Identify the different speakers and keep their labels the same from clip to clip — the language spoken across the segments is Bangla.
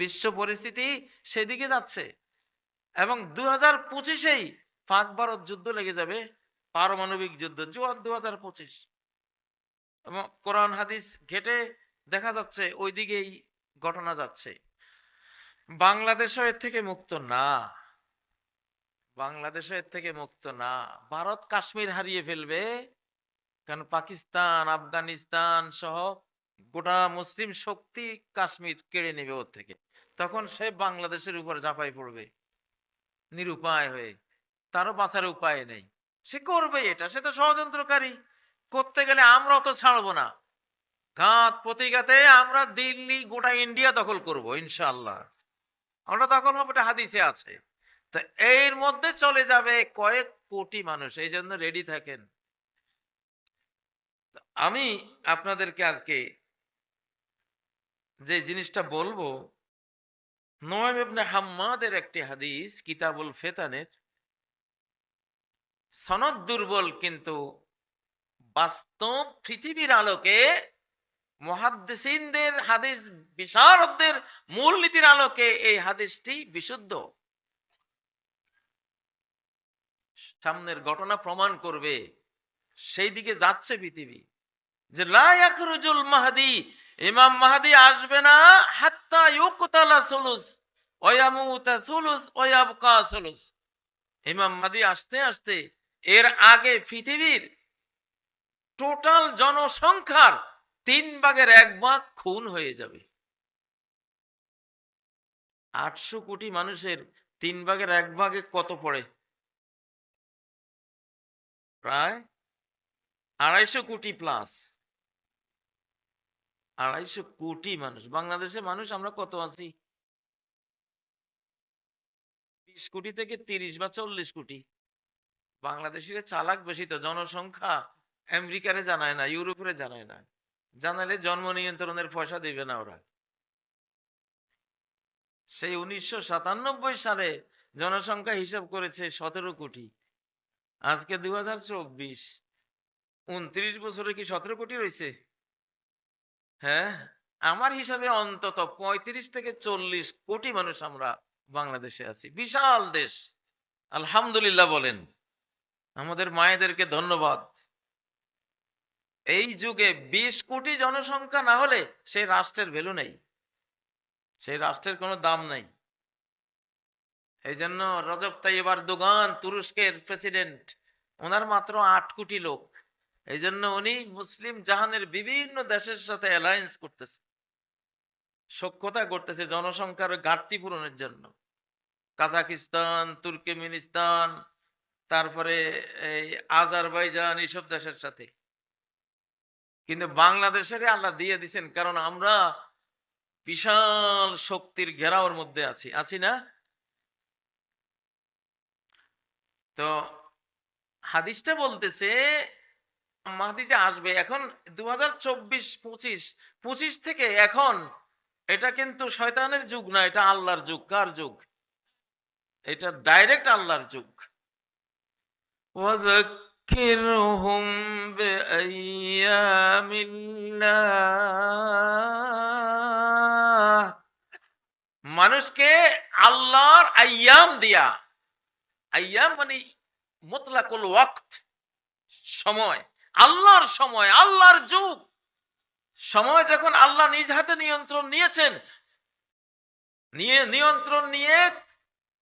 Speaker 1: বিশ্ব পরিস্থিতি সেদিকে যাচ্ছে। এবং দু হাজার পঁচিশেই পাক ভারত যুদ্ধ লেগে যাবে, পারমাণবিক যুদ্ধ। জুয়ান দু হাজার পঁচিশ। এবং কোরআন, হাদিস ঘেটে দেখা যাচ্ছে ওই দিকেই ঘটনা যাচ্ছে। বাংলাদেশও এর থেকে মুক্ত না। বাংলাদেশও এর থেকে মুক্ত না। ভারত কাশ্মীর হারিয়ে ফেলবে, কারণ পাকিস্তান, আফগানিস্তান সহ গোটা মুসলিম শক্তি কাশ্মীর কেড়ে নেবে ওর থেকে। তখন সে বাংলাদেশের উপর ঝাঁপাই পড়বে, নিরুপায় হয়ে। তারও বাঁচার উপায় নেই। সে করবে এটা, সে তো ষড়যন্ত্রকারী। করতে গেলে আমরাও তো ছাড়বো না। ঘাত প্রতিঘাতে আমরা দিল্লি, গোটা ইন্ডিয়া দখল করব ইনশাল্লাহ আমরা দখল হব এটা হাদিসে আছে। তো এর মধ্যে চলে যাবে কয়েক কোটি মানুষ, এই জন্য রেডি থাকেন। আমি আপনাদেরকে আজকে যে জিনিসটা বলব নোয়েব ইবনে হাম্মাদের একটি হাদিস কিতাবুল ফেতানের। সনদ দুর্বল, কিন্তু বাস্তব পৃথিবীর আলোকে মহাদ্দেসিনদের হাদিস, বিশারদদের মূলনীতির আলোকে এই হাদিসটি বিশুদ্ধ। সামনের ঘটনা প্রমাণ করবে, সেই দিকে যাচ্ছে পৃথিবী। যে লায়াকরুজুল মাহাদি, ইমাম মাহাদি আসবে না হাত্তা ইউকতালা সুলুস ওয়ামুতা সুলুস ওয়াবকা সুলুস। ইমাম মাহাদি আসতে আসতে এর আগে পৃথিবীর টোটাল জনসংখ্যার তিন ভাগের এক ভাগ খুন হয়ে যাবে। আটশো কোটি মানুষের তিন ভাগের এক ভাগে কত পড়ে? প্রায় আড়াইশো কোটি প্লাস। আড়াইশো কোটি মানুষ। বাংলাদেশে মানুষ আমরা কত আছি? বিশ কোটি থেকে তিরিশ বা চল্লিশ কোটি। বাংলাদেশিরা চালাক বেশি তো, জনসংখ্যা আমেরিকারে জানায় না ইউরোপে জানায় না। জানালে জন্ম নিয়ন্ত্রণের পয়সা দিবে না ওরা। সেই উনিশশো সাতানব্বই সালে জনসংখ্যা হিসাব করেছে সতেরো কোটি। আজকে দু হাজার চব্বিশ। উনত্রিশ বছরে কি সতেরো কোটি রয়েছে হ্যাঁ? আমার হিসাবে অন্তত পঁয়ত্রিশ থেকে চল্লিশ কোটি মানুষ আমরা বাংলাদেশে আছি। বিশাল দেশ। আলহামদুলিল্লাহ বলেন। আমাদের মায়েদেরকে ধন্যবাদ। এই যুগে বিশ কোটি জনসংখ্যা না হলে সেই রাষ্ট্রের ভ্যালু নেই। সেই রাষ্ট্রের কোনো দাম নাই। এই জন্য রজব তাইবার দোগান তুরস্কের প্রেসিডেন্ট ওনার মাত্র আট কোটি লোক। এই জন্য উনি মুসলিম জাহানের বিভিন্ন দেশের সাথে অ্যালায়েন্স করতেছে। সক্ষতা করতেছে জনসংখ্যার ঘাটতি পূরণের জন্য। কাজাকিস্তান তুর্কমেনিস্তান, তারপরে এই আজারবাইজান এইসব দেশের সাথে। কিন্তু বাংলাদেশের আল্লাহ দিয়ে দিছেন, কারণ আমরা বিশাল শক্তির ঘেরাওর মধ্যে আছি। আছি না? তো হাদিসটা বলতেছে মাহাদি যে আসবে এখন দু হাজার চব্বিশ পঁচিশ পঁচিশ থেকে এখন এটা কিন্তু শয়তানের যুগ না এটা আল্লাহর যুগ কার যুগ এটা ডাইরেক্ট আল্লাহর যুগ وذكرهم بأيام الله মানুষকে আল্লাহর আয়াম দিয়া আয়াম মানে মুতলাকুল ওয়াক্ত সময় আল্লাহর সময়, আল্লাহর যুগ। সময় যখন আল্লাহ নিজ হাতে নিয়ন্ত্রণ নিয়েছেন, নিয়ে নিয়ন্ত্রণ নিয়ে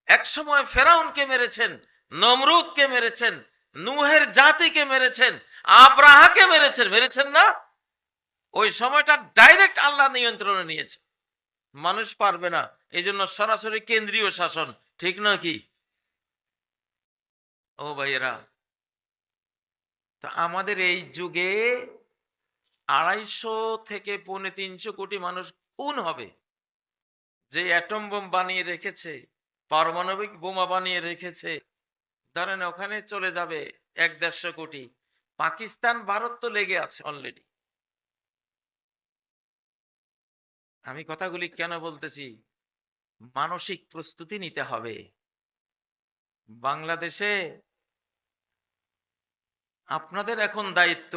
Speaker 1: এক সময় ফেরাউনকে মেরেছেন, নমরুদকে মেরেছেন, নুহের জাতিকে মেরেছেন আব্রাহাকে মেরেছেন মেরেছেন না? ওই সময়টা ডাইরেক্ট আল্লাহ নিয়ন্ত্রণে নিয়েছে। মানুষ পারবে না। এই জন্য সরাসরি কেন্দ্রীয় শাসন, ঠিক না কি? ও ভাইয়েরা তা আমাদের এই যুগে আড়াইশো থেকে পৌনে তিনশো কোটি মানুষ কোন হবে। যে অ্যাটম বোম বানিয়ে রেখেছে, পারমাণবিক বোমা বানিয়ে রেখেছে, ধরেন ওখানে চলে যাবে এক দেড়শো কোটি। পাকিস্তান, ভারত তো লেগে আছে অলরেডি আমি কথাগুলি কেন বলতেছি? মানসিক প্রস্তুতি নিতে হবে। বাংলাদেশে আপনাদের এখন দায়িত্ব।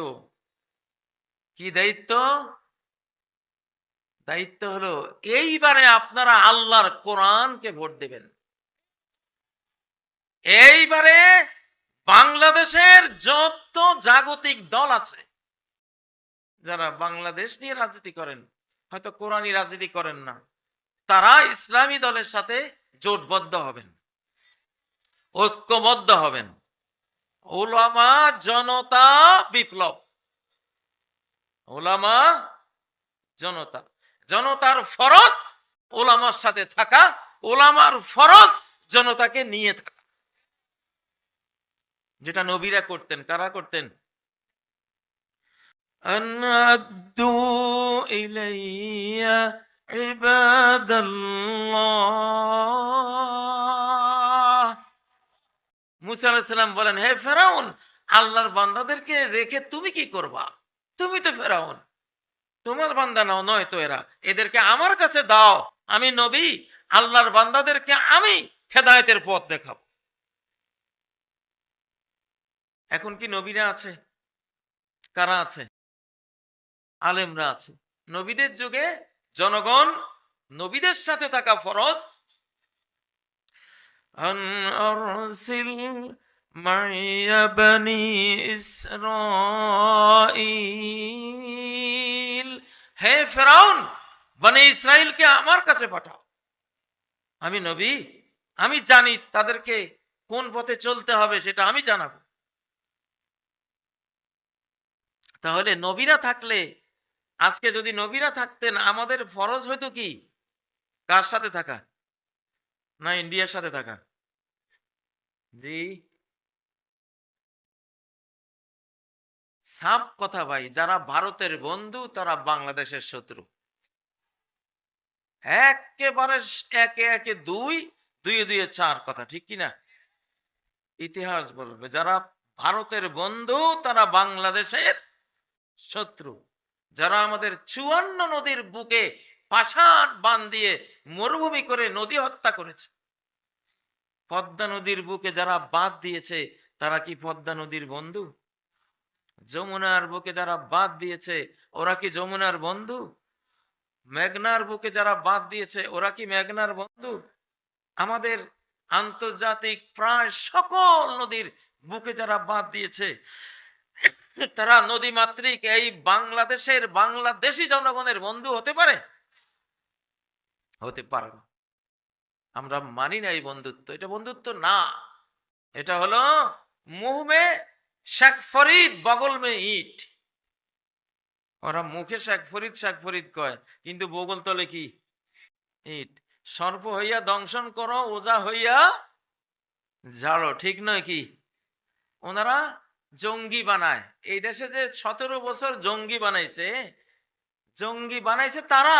Speaker 1: কি দায়িত্ব? দায়িত্ব হলো, এইবারে আপনারা আল্লাহর কোরআনকে ভোট দেবেন। এইবারে বাংলাদেশের যত জাগতিক দল আছে, যারা বাংলাদেশ নিয়ে রাজনীতি করেন, হয়তো কোরআনই রাজনীতি করেন না, তারা ইসলামী দলের সাথে জোটবদ্ধ হবেন, ঐক্যবদ্ধ হবেন। ওলামা জনতা বিপ্লব। ওলামা জনতা। জনতার ফরজ ওলামার সাথে থাকা ওলামার ফরজ জনতাকে নিয়ে থাকা। যেটা নবীরা করতেন, কারা করতেন? ইলাইয়া ইবাদাল্লাহ। মুসা বলেন, হে ফেরাউন, আল্লাহর বান্দাদেরকে রেখে তুমি কি করবা? তুমি তো ফেরাউন। তোমার বান্দা নাও নয় তো এরা। এদেরকে আমার কাছে দাও। আমি নবী, আল্লাহর বান্দাদেরকে আমি হেদায়েতের পথ দেখাবো। এখন কি নবীরা আছে? কারা আছে? আলেমরা আছে। নবীদের যুগে জনগণ নবীদের সাথে থাকা ফরজ। أن أرسل معي بني إسرائيل হে ফেরাউন বনে ইসরায়েলকে আমার কাছে পাঠাও আমি নবী আমি জানি তাদেরকে কোন পথে চলতে হবে সেটা আমি জানাবো তাহলে নবীরা থাকলে আজকে যদি নবীরা থাকতেন আমাদের ফরজ হয়তো কি কার সাথে থাকা না ইন্ডিয়ার সাথে থাকা। জি। সাফ কথা ভাই, যারা ভারতের বন্ধু, তারা বাংলাদেশের শত্রু। একেবারে একে একে দুই দুই দুই চার কথা, ঠিক কি না ইতিহাস বলবে, যারা ভারতের বন্ধু, তারা বাংলাদেশের শত্রু। যারা আমাদের চুয়ান্ন নদীর বুকে পাষাণ বান দিয়ে মরুভূমি করে নদী হত্যা করেছে। পদ্মা নদীর বুকে যারা বাদ দিয়েছে, তারা কি পদ্মা নদীর বন্ধু? যমুনার বুকে যারা বাদ দিয়েছে, ওরা কি যমুনার বন্ধু? মেঘনার বুকে যারা বাদ দিয়েছে, ওরা কি মেঘনার বন্ধু? আমাদের আন্তর্জাতিক প্রায় সকল নদীর বুকে যারা বাদ দিয়েছে, তারা নদী মাতৃক এই বাংলাদেশের বাংলাদেশি জনগণের বন্ধু হতে পারে? হতে পারে না। আমরা মানি না এই বন্ধুত্ব। এটা বন্ধুত্ব না। এটা হলো মুহ মে শেখ ফরিদ, বগল মে ইট। ওরা মুখে শেখ ফরিদ শেখ ফরিদ কয়, কিন্তু বগল তলে কি? ইট। সর্প হইয়া দংশন করো, ওজা হইয়া ঝাড়ো, ঠিক নয় কি? ওনারা জঙ্গি বানায়। এই দেশে যে সতেরো বছর জঙ্গি বানাইছে জঙ্গি বানাইছে তারা।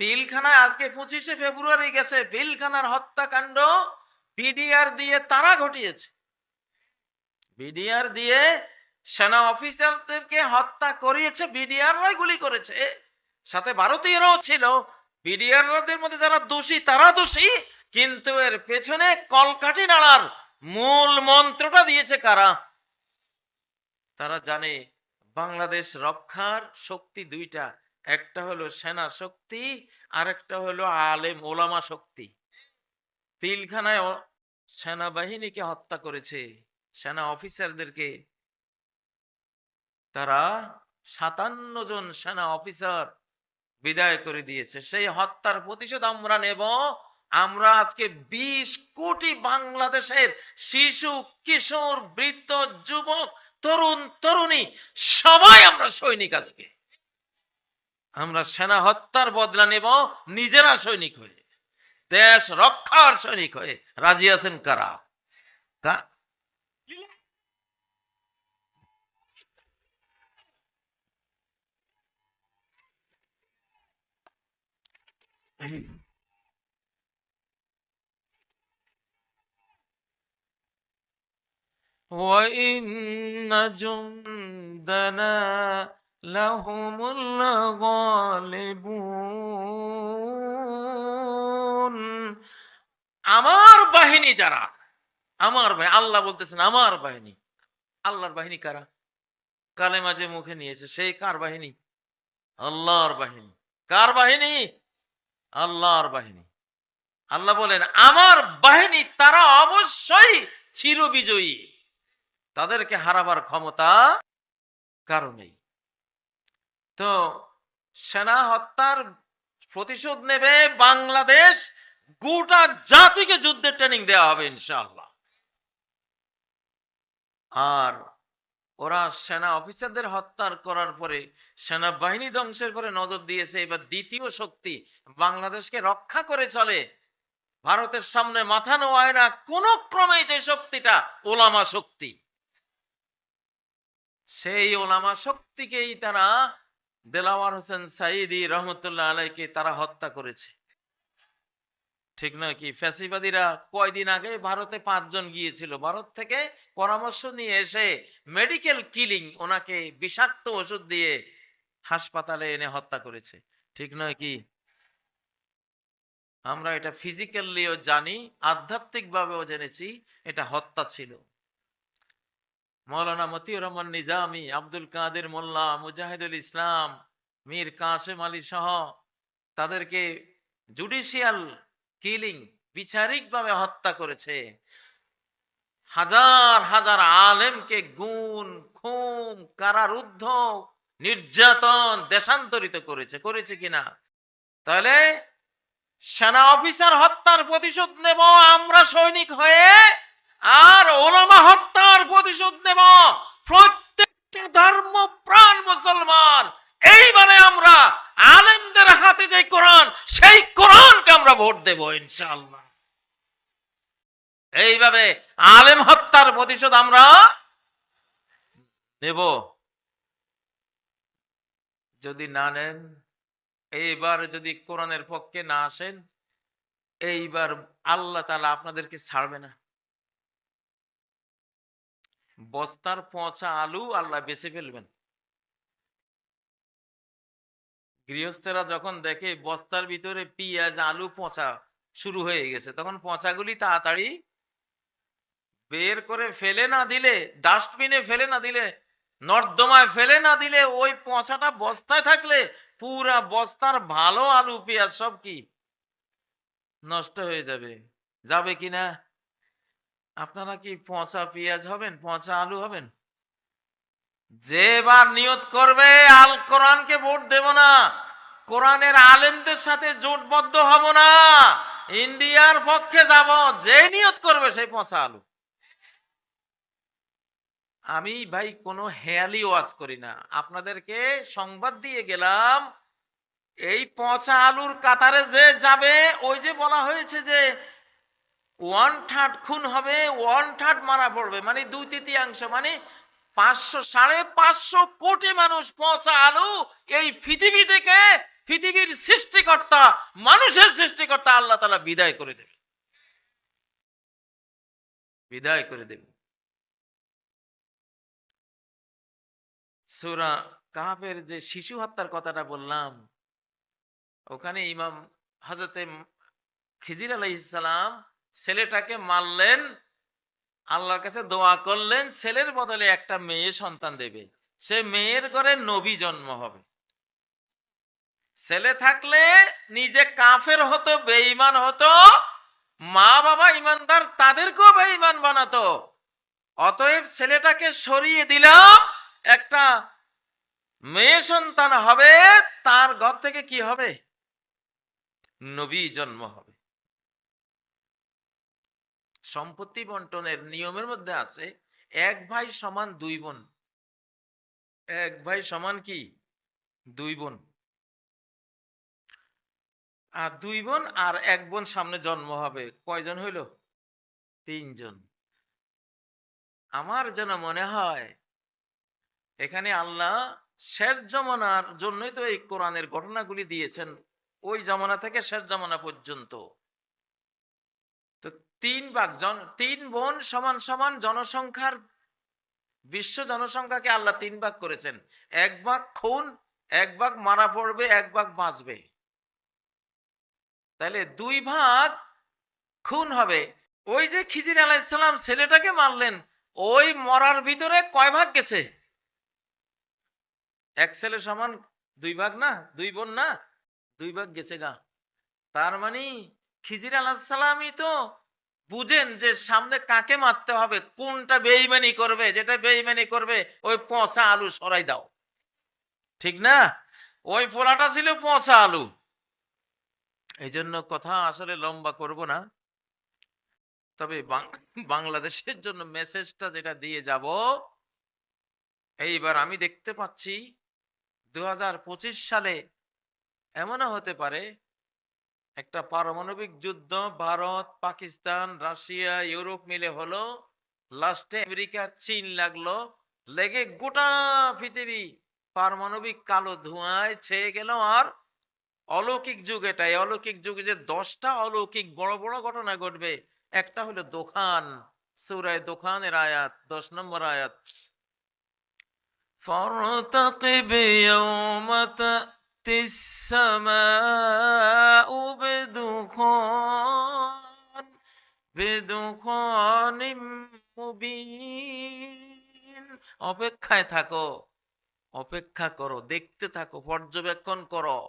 Speaker 1: পিলখানায় আজকে পঁচিশে ফেব্রুয়ারি গেছে। পিলখানার হত্যাকাণ্ড বিডিআর দিয়ে তারা ঘটিয়েছে। বিডিআর দিয়ে সেনা অফিসারদেরকে হত্যা করিয়েছে, বিডিআররাই গুলি করেছে। সাথে ভারতীয়রাও ছিল। বিডিআরদের মধ্যে যারা দোষী, তারা দোষী, কিন্তু এর পেছনে কলকাঠি নাড়ার মূল মন্ত্রটা দিয়েছে কারা? তারা জানে, বাংলাদেশ রক্ষার শক্তি দুইটা। একটা হলো সেনা শক্তি আর একটা হলো আলেম ওলামা শক্তি। পিলখানায় সেনাবাহিনীকে হত্যা করেছে। সেনা অফিসারদেরকে তারা সাতান্ন জন সেনা অফিসার বিদায় করে দিয়েছে। সেই হত্যার প্রতিশোধ আমরা নেব। আমরা আজকে বিশ কোটি বাংলাদেশের শিশু, কিশোর, বৃদ্ধ, যুবক, তরুণ, তরুণী, সবাই আমরা সৈনিক আজকে। আমরা সেনা হত্যার বদলা নেব নিজেরা সৈনিক হয়ে দেশ রক্ষার সৈনিক হয়ে রাজি আছেন কারা কা- وإن جندنا لهم الغالبون আমার বাহিনী যারা আমার বাহিনী আল্লাহ বলতেছেন আমার বাহিনী আল্লাহর বাহিনী কারা কালেমা যে মুখে নিয়েছে সেই কার বাহিনী আল্লাহর বাহিনী কার বাহিনী আল্লাহর বাহিনী আল্লাহ বলেন আমার বাহিনী তারা অবশ্যই চিরবিজয়ী তাদেরকে হারাবার ক্ষমতা কারো নেই তো সেনা হত্যার প্রতিশোধ নেবে বাংলাদেশ, গোটা জাতিকে যুদ্ধের ট্রেনিং দেওয়া হবে ইনশাআল্লাহ। আর ওরা সেনা অফিসারদের হত্যার করার পরে সেনাবাহিনী ধ্বংসের পরে নজর দিয়েছে, এবার দ্বিতীয় শক্তি বাংলাদেশকে রক্ষা করে চলে। ভারতের সামনে মাথা নোয়ায় না, কোন ক্রমে যে শক্তিটা ওলামা শক্তি। সেই ওলামা শক্তিকেই তারা দেলাওয়ার হোসেন সাইদি রহমতুল্লাহ আলাইকে তারা হত্যা করেছে। ঠিক নয় কি? ফ্যাসিবাদীরা কয়দিন আগে ভারতে পাঁচজন গিয়েছিল। ভারত থেকে পরামর্শ নিয়ে এসে মেডিকেল কিলিং ওনাকে বিষাক্ত ওষুধ দিয়ে হাসপাতালে এনে হত্যা করেছে। ঠিক নয় কি? আমরা এটা ফিজিক্যালিও জানি, আধ্যাত্মিকভাবেও জেনেছি, এটা হত্যা ছিল। মৌলানা মতিউর রহমান নিজামি, আব্দুল কাদের মোল্লা, মুজাহিদুল ইসলাম, মীর কাসেম আলী সহ তাদেরকে জুডিশিয়াল কিলিং বিচারিকভাবে হত্যা করেছে। হাজার হাজার আলেমকে গুণ খুম কারারুদ্ধ, নির্যাতন দেশান্তরিত করেছে। করেছে কিনা তাহলে সেনা অফিসার হত্যার প্রতিশোধ নেব, আমরা সৈনিক হয়ে আর ওলামা হত্যার প্রতিশোধ নেব। প্রত্যেকটা ধর্ম প্রাণ মুসলমান। এইবারে আমরা আলেমদের হাতে যে কোরআন, সেই কোরআনকে আমরা ভোট দেব ইনশাআল্লাহ। এইভাবে আলেম হত্যার প্রতিশোধ আমরা নেব। যদি না নেন, এইবার যদি কোরআনের পক্ষে না আসেন, এইবার আল্লাহ তালা আপনাদেরকে ছাড়বে না। বস্তার পচা আলু আল্লাহ বেছে ফেলবেন। গৃহস্থেরা যখন দেখে বস্তার ভিতরে পেঁয়াজ, আলু পচা শুরু হয়ে গেছে, তখন পচাগুলি তাড়াতাড়ি বের করে ফেলে না দিলে, ডাস্টবিনে ফেলে না দিলে, নর্দমায় ফেলে না দিলে ওই পচাটা বস্তায় থাকলে পুরা বস্তার ভালো আলু, পেঁয়াজ সব কি? নষ্ট হয়ে যাবে। যাবে কি না? আপনারা কি পচা পেঁয়াজ হবেন, পচা আলু হবেন? যে এবার নিয়ত করবে, আল কোরআনকে ভোট দেব না। কোরআনের আলেমদের সাথে জোটবদ্ধ হব না। ইন্ডিয়ার পক্ষে যাব, যে নিয়ত করবে সেই পচা আলু। আমি ভাই কোনো হেয়ালি ওয়াজ করি না। আপনাদেরকে সংবাদ দিয়ে গেলাম, এই পচা আলুর কাতারে যে যাবে, ওই যে বলা হয়েছে যে ওয়ান থার্ড খুন হবে ওয়ান থার্ড মারা পড়বে মানে দুই তৃতীয়াংশ মানে পাঁচশো, সাড়ে পাঁচশো কোটি মানুষ পচা আলু এই পৃথিবী থেকে, পৃথিবীর সৃষ্টিকর্তা, মানুষের সৃষ্টিকর্তা আল্লাহ তালা বিদায় করে দেবে। বিদায় করে দেবে। সুরা কাহাবের যে শিশু হত্যার কথাটা বললাম, ওখানে ইমাম হজরতে খিজির আলাইসালাম ছেলেটাকে মারলেন, আল্লাহর কাছে দোয়া করলেন, ছেলের বদলে একটা মেয়ে সন্তান দেবে। সে মেয়ের ঘরে নবী জন্ম হবে। ছেলে থাকলে নিজে কাফের হতো, বেঈমান হতো মা বাবা ইমানদার তাদেরকেও বেঈমান বানাতো। অতএব ছেলেটাকে সরিয়ে দিলাম, একটা মেয়ে সন্তান হবে, তার ঘর থেকে কি হবে? নবী জন্ম হবে। সম্পত্তি বন্টনের নিয়মের মধ্যে আছে, এক ভাই সমান দুই বোন। এক ভাই সমান কি? দুই বোন। আর দুই বোন আর এক বোন সামনে জন্ম হবে। কয়জন হইল? তিনজন। আমার যেন মনে হয়, এখানে আল্লাহ শেষ জমানার জন্যই তো এই কোরআনের ঘটনাগুলি দিয়েছেন। ওই জমানা থেকে শেষ জমানা পর্যন্ত। তিন ভাগ, জন, তিন বোন সমান সমান জনসংখ্যার, বিশ্ব জনসংখ্যাকে আল্লাহ তিন ভাগ করেছেন। এক ভাগ খুন, এক ভাগ মারা পড়বে, এক ভাগ বাঁচবে। তাহলে দুই ভাগ খুন হবে। ওই যে খিজির আলাইসালাম ছেলেটাকে মারলেন, ওই মরার ভিতরে কয় ভাগ গেছে? এক ছেলে সমান দুই ভাগ না? দুই বোন না? দুই ভাগ গেছে গা। তার মানে খিজির আলাহালামই তো বুঝেন যে সামনে কাকে মারতে হবে? কোনটা বেইমানি করবে? যেটা বেইমানি করবে, ওই পচা আলু সরাই দাও। ঠিক না? ওই পোলাটা ছিল পচা আলু। এই জন্য কথা আসলে লম্বা করব না। তবে বাংলাদেশের জন্য মেসেজটা যেটা দিয়ে যাব, এইবার আমি দেখতে পাচ্ছি দু হাজার পঁচিশ সালে এমনও হতে পারে একটা পারমাণবিক যুদ্ধ ভারত, পাকিস্তান, রাশিয়া, ইউরোপ মিলে হলো। লাস্টে আমেরিকা, চীন লাগল। লেগে গোটা পৃথিবী পারমাণবিক কালো ধোঁয়ায় ছেয়ে গেল। আর অলৌকিক যুগ এটাই। অলৌকিক যুগে যে দশটা অলৌকিক বড় বড় ঘটনা ঘটবে, একটা হলো দোকান। সুরায় দোকানের আয়াত, দশ নম্বর আয়াত। ফরতাকিব ইয়াউমা السماء بدخان بدخان মুবিন অপেক্ষায় থাকো অপেক্ষা করো দেখতে থাকো পর্যবেক্ষণ করো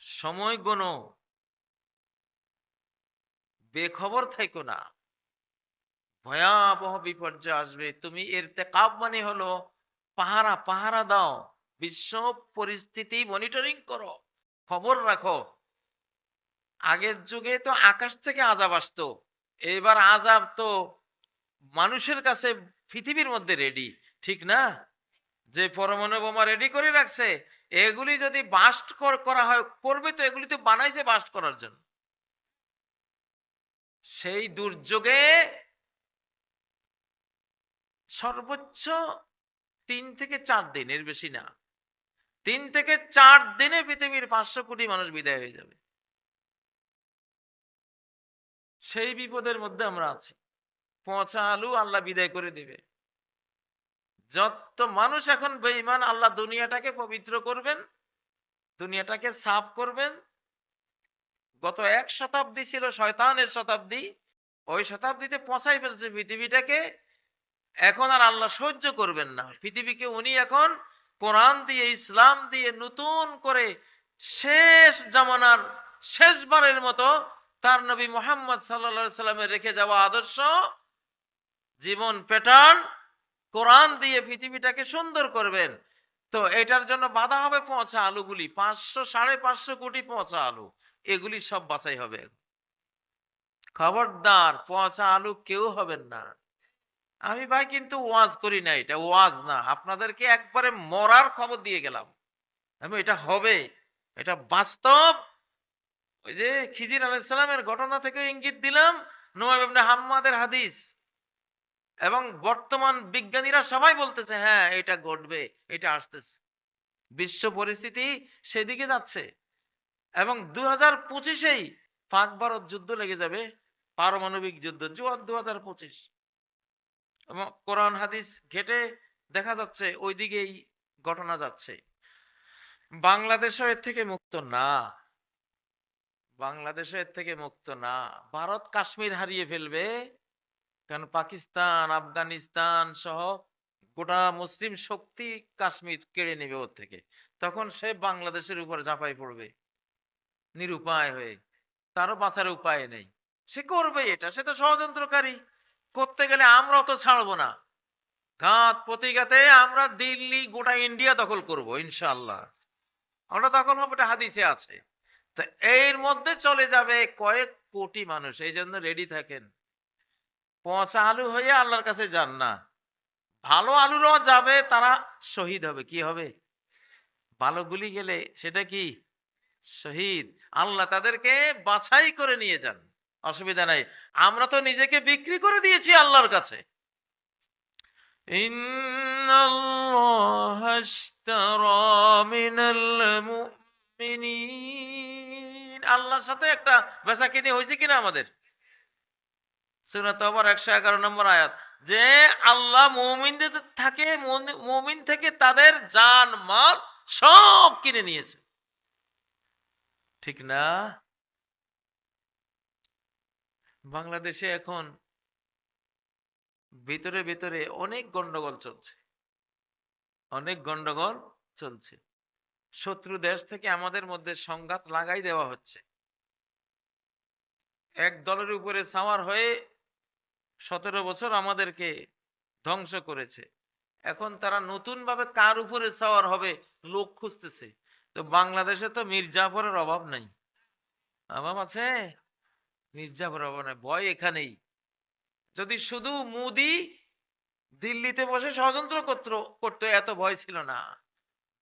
Speaker 1: সময় গোনো বেখবর থাইকো না ভয়াবহ বিপর্যয় আসবে তুমি এর কাপ মানে হলো পাহারা পাহারা দাও বিশ্ব পরিস্থিতি মনিটরিং করো। খবর রাখো। আগের যুগে তো আকাশ থেকে আজাব আসতো। এবার আজাব তো মানুষের কাছে পৃথিবীর মধ্যে রেডি ঠিক না? যে পরমাণু বোমা রেডি করে রাখছে, এগুলি যদি বাস্ট করা হয়, করবে তো এগুলি তো বানাইছে বাস্ট করার জন্য। সেই দুর্যোগে সর্বোচ্চ তিন থেকে চার দিন এর বেশি না। তিন থেকে চার দিনে পৃথিবীর পাঁচশো কোটি মানুষ বিদায় হয়ে যাবে। সেই বিপদের মধ্যে আমরা আছি। পচা আলু আল্লাহ বিদায় করে দিবে। যত মানুষ এখন বেঈমান, আল্লাহ দুনিয়াটাকে পবিত্র করবেন, দুনিয়াটাকে সাফ করবেন। গত এক শতাব্দী ছিল শয়তানের শতাব্দী। ওই শতাব্দীতে পচাই ফেলছে পৃথিবীটাকে। এখন আর আল্লাহ সহ্য করবেন না। পৃথিবীকে উনি এখন কোরআন দিয়ে, ইসলাম দিয়ে নতুন করে শেষ জামানার শেষবারের মতো তার নবী মোহাম্মদ সাল্লা সাল্লামের রেখে যাওয়া আদর্শ, জীবন প্যাটার্ন কোরআন দিয়ে পৃথিবীটাকে সুন্দর করবেন। তো এটার জন্য বাধা হবে পচা আলুগুলি, পাঁচশো, সাড়ে পাঁচশো কোটি পচা আলু, এগুলি সব বাছাই হবে। খবরদার, পচা আলু কেউ হবেন না। আমি ভাই কিন্তু ওয়াজ করি না এটা, ওয়াজ না। আপনাদেরকে একবারে মরার খবর দিয়ে গেলাম। আমি এটা হবে। এটা বাস্তব। ওই যে খিজির আলাইসালামের ঘটনা থেকে ইঙ্গিত দিলাম নোয়াব ইবনে হাম্মাদের হাদিস। এবং বর্তমান বিজ্ঞানীরা সবাই বলতেছে হ্যাঁ এটা ঘটবে, এটা আসতেছে। বিশ্ব পরিস্থিতি সেদিকে যাচ্ছে। এবং দু হাজার পঁচিশেই পাক ভারত যুদ্ধ লেগে যাবে, পারমাণবিক যুদ্ধ, জুয়ান দু হাজার পঁচিশ। কোরআন হাদিস ঘেটে দেখা যাচ্ছে ওই দিকেই ঘটনা যাচ্ছে। বাংলাদেশও এর থেকে মুক্ত না। বাংলাদেশও এর থেকে মুক্ত না। ভারত কাশ্মীর হারিয়ে ফেলবে কারণ পাকিস্তান, আফগানিস্তান সহ গোটা মুসলিম শক্তি কাশ্মীর কেড়ে নেবে ওর থেকে। তখন সে বাংলাদেশের উপর ঝাঁপাই পড়বে, নিরুপায় হয়ে। তারও বাঁচার উপায় নেই। সে করবে এটা। সে তো ষড়যন্ত্রকারী। করতে গেলে আমরাও তো ছাড়বো না। ঘাত প্রতিঘাতে আমরা দিল্লি, গোটা ইন্ডিয়া দখল করব ইনশাল্লাহ আমরা দখল হবে এটা হাদিসে আছে। তো এর মধ্যে চলে যাবে কয়েক কোটি মানুষ, এই জন্য রেডি থাকেন। পচা আলু হয়ে আল্লাহর কাছে যান না। ভালো আলুরাও যাবে, তারা শহীদ হবে, কি হবে? ভালো গুলি গেলে সেটা কি? শহীদ। আল্লাহ তাদেরকে বাছাই করে নিয়ে যান। অসুবিধা নাই আমরা তো নিজেকে বিক্রি করে দিয়েছি আল্লাহর কাছে إن الله اشترى من المؤمنين আল্লাহর সাথে একটা বেচা কিনে হয়েছে কিনা আমাদের সুরাত আবার একশো এগারো নম্বর আয়াত যে আল্লাহ মৌমিনদের থাকে মৌমিন থেকে তাদের জান মাল সব কিনে নিয়েছে ঠিক না বাংলাদেশে এখন ভিতরে ভিতরে অনেক গন্ডগোল চলছে। অনেক গন্ডগোল চলছে। শত্রু দেশ থেকে আমাদের মধ্যে সংঘাত লাগাই দেওয়া হচ্ছে। এক দলের উপরে সাওয়ার হয়ে সতেরো বছর আমাদেরকে ধ্বংস করেছে। এখন তারা নতুন ভাবে কার উপরে সাওয়ার হবে লোক খুঁজতেছে। তো বাংলাদেশে তো মির্জাফরের অভাব নাই। অভাব আছে? অভাব নাই ভয় এখানেই। যদি শুধু মুদি দিল্লিতে বসে ষড়যন্ত্র করত এত ভয় ছিল না।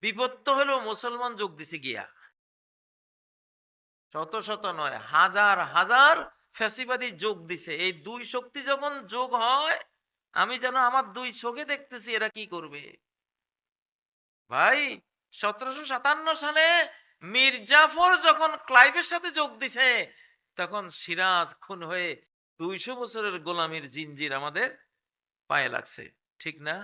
Speaker 1: বিপদ তো হলো মুসলমান যোগ দিছে গিয়া। শত শত নয়, হাজার হাজার ফ্যাসিবাদী যোগ দিছে। এই দুই শক্তি যখন যোগ হয়, আমি যেন আমার দুই চোখে দেখতেছি এরা কি করবে। ভাই, সতেরোশো সাতান্ন সালে মির্জাফর যখন ক্লাইভের সাথে যোগ দিছে তখন সিরাজ খুন হয়ে দুইশো বছরের গোলামির জিনজির আমাদের পায়ে লাগছে ঠিক না?